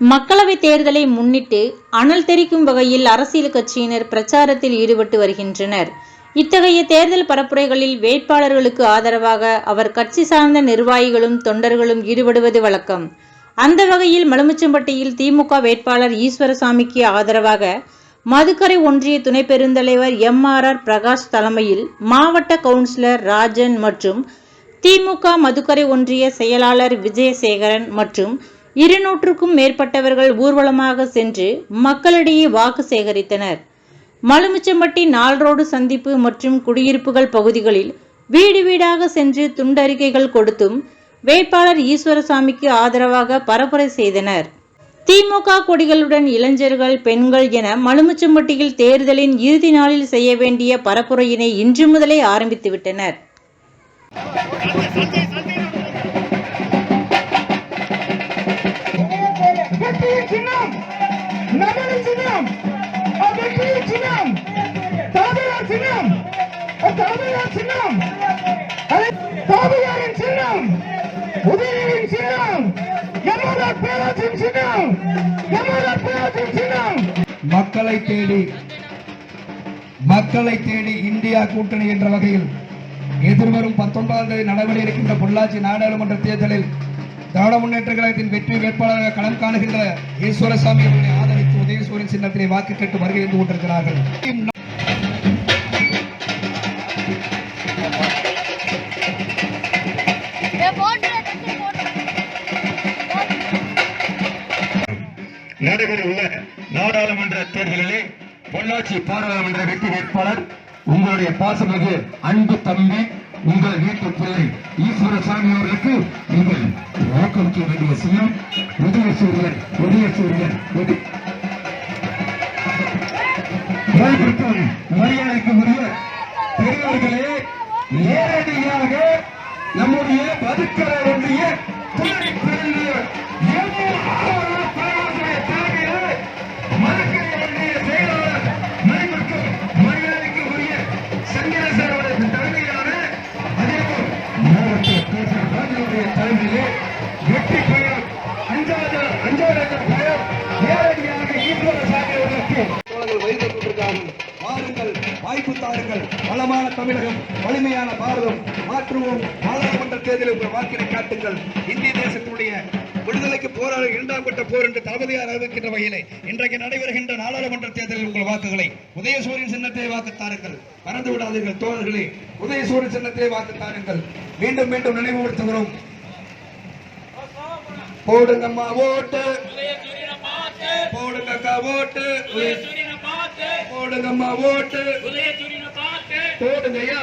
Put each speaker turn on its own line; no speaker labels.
மக்களவைத் தேர்தலை முன்னிட்டு அனல் தெறிக்கும் வகையில் அரசியல் கட்சியினர் பிரச்சாரத்தில் ஈடுபட்டு வருகின்றனர். இத்தகைய தேர்தல் பரப்புரைகளில் வேட்பாளர்களுக்கு ஆதரவாக அவர் கட்சி சார்ந்த நிர்வாகிகளும் தொண்டர்களும் ஈடுபடுவது வழக்கம். அந்த வகையில் மலுமிச்சம்பட்டியில் திமுக வேட்பாளர் ஈஸ்வரசாமிக்கு ஆதரவாக மதுக்கரை ஒன்றிய துணை பெருந்தலைவர் எம் ஆர் ஆர் பிரகாஷ் தலைமையில் மாவட்ட கவுன்சிலர் ராஜன் மற்றும் திமுக மதுக்கரை ஒன்றிய செயலாளர் விஜயசேகரன் மற்றும் இருநூற்றுக்கும் மேற்பட்டவர்கள் ஊர்வலமாக சென்று மக்களிடையே வாக்கு சேகரித்தனர். மலுமிச்சம்பட்டி நால்ரோடு சந்திப்பு மற்றும் குடியிருப்புகள் பகுதிகளில் வீடு வீடாக சென்று துண்டறிக்கைகள் கொடுத்தும் வேட்பாளர் ஈஸ்வரசாமிக்கு ஆதரவாக பரப்புரை செய்தனர். திமுக கொடிகளுடன் இளைஞர்கள் பெண்கள் என மலுமிச்சம்பட்டியில் தேர்தலின் இறுதி நாளில் செய்ய வேண்டிய பரப்புரையினை இன்று முதலே ஆரம்பித்துவிட்டனர்.
சின்னம். வெற்றியின் சின்னம்? தாபியார் சின்னம். தாபியார் சின்னம். தாபியாரின் சின்னம். உதயனின் சின்னம். யமராஜ் பேராஜின் சின்னம். யமராஜ் பேராஜின் சின்னம்.
மக்களை தேடி மக்களை தேடி இந்தியா கூட்டணி என்ற வகையில் எதிர்வரும் பத்தொன்பதாம் தேதி நடைபெற இருக்கின்ற பொள்ளாச்சி நாடாளுமன்ற தேர்தலில் திராவிட முன்னேற்ற கழகத்தின் வெற்றி வேட்பாளராக களம் காணுகின்ற ஈஸ்வரசாமி அவருடைய ஆதரவு உதயசூரியன் சின்னத்திலே வாக்கு கேட்டு வருகை இருந்து கொண்டிருக்கிறார்கள்.
நடைபெற உள்ள நாடாளுமன்ற தேர்தலிலே பொள்ளாச்சி பாராளுமன்ற வெற்றி வேட்பாளர் உங்களுடைய பாசமிகு அன்பு தம்பி உங்கள் வீட்டு பிள்ளை ஈஸ்வரசாமி அவர்களுக்கு நீங்கள் வாக்களிக்க வேண்டிய சின்னம். உதயசூரியன் உதயசூரியன் உதய வாய்ப்பிற்கும் மரியாதைக்கு உரிய பெரியவர்களே நேரடியாக நம்முடைய பதுக்கர ஒன்றிய துணை பெருந்தலைவர் தலைமையிலே
வாய்ப்பு தாருங்கள் வளமான தமிழகம் வலிமையான பாரதம். மாற்றுவோம் நாடாளுமன்ற தேர்தலில் உங்கள் வாக்கினை காட்டுங்கள். இந்திய தேசத்தினுடைய விடுதலைக்கு போராட இரண்டாம் கட்ட போர் என்று தளபதியார் அறிவிக்கின்ற வகையிலே இன்றைக்கு நடைபெறுகின்ற நாடாளுமன்ற தேர்தலில் உங்கள் வாக்குகளை உதயசூரியன் சின்னத்தை வாக்கு தாருங்கள் மறந்து விடாதீர்கள் தோழர்களே உதயசூரியன் சின்னத்தை வாக்கு தாருங்கள் மீண்டும் மீண்டும் நினைவுபடுத்துகிறோம். போடுங்கம்மா ஓட்டு. போடுங்கக்கா ஓட்டு. போடுங்கம்மா ஓட்டு. போடுங்கய்யா.